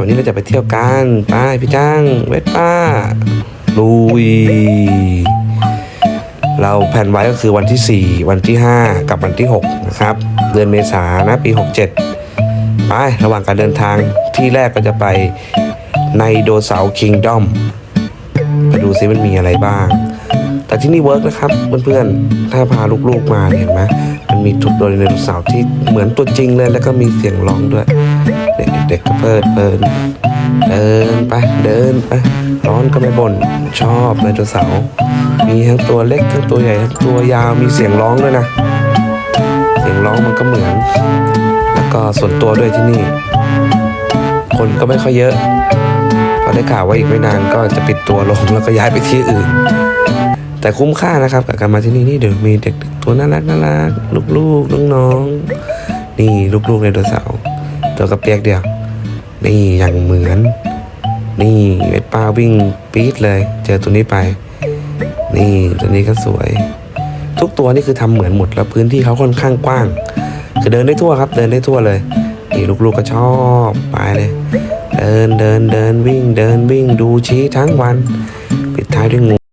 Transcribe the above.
วันนี้เราจะไปเที่ยวกันไปพี่จ้างเวทป้าลุย เราแผนไว้ก็คือวันที่ 4 วันที่ 5 กับวันที่ 6 นะครับ เดือนเมษานะปี 67 ไประหว่างการเดินทางที่แรกก็จะไปในโดเสาคิงดอมไปดูซิมันมีอะไรบ้าง แต่ที่นี่เวิร์กนะครับเพื่อนๆ ถ้าพาลูกๆมาเห็นไหมมันมีทุกโดยในโดเสาร์ที่เหมือนตัวจริงเลยแล้วก็มีเสียงร้องด้วย เด็กๆก็เพลิดเพลิน เดินไปเดินไปร้อนก็ไม่บ่นชอบไดโนเสาร์มีทั้งตัวเล็กทั้งตัวใหญ่ทั้งตัวยาวมีเสียงร้องด้วยนะ เสียงร้องมันก็เหมือน แล้วก็ส่วนตัวด้วยที่นี่ คนก็ไม่ค่อยเยอะพราะได้ข่าวว่าอีกไม่นานก็จะปิดตัวลงแล้วก็ย้ายไปที่อื่น แต่คุ้มค่านะครับกับการมาที่นี่นี่เดี๋ยวมีเด็กๆตัวน่ารักน่ารักลูกๆน้องๆนี่ลูกๆไดโนเสาร์ ตัวกระเปียกเดียว นี่อย่างเหมือน นี่เม็ดป้าวิ่งปี๊ดเลย เจอตัวนี้ไป นี่ตัวนี้ก็สวย ทุกตัวนี่คือทำเหมือนหมดแล้วพื้นที่เขาค่อนข้างกว้าง คือเดินได้ทั่วครับ เดินได้ทั่วเลยนี่ลูกๆก็ชอบไปเลย เดินเดินเดินวิ่งเดินวิ่งดูชี้ทั้งวัน ปิดท้ายด้วยงู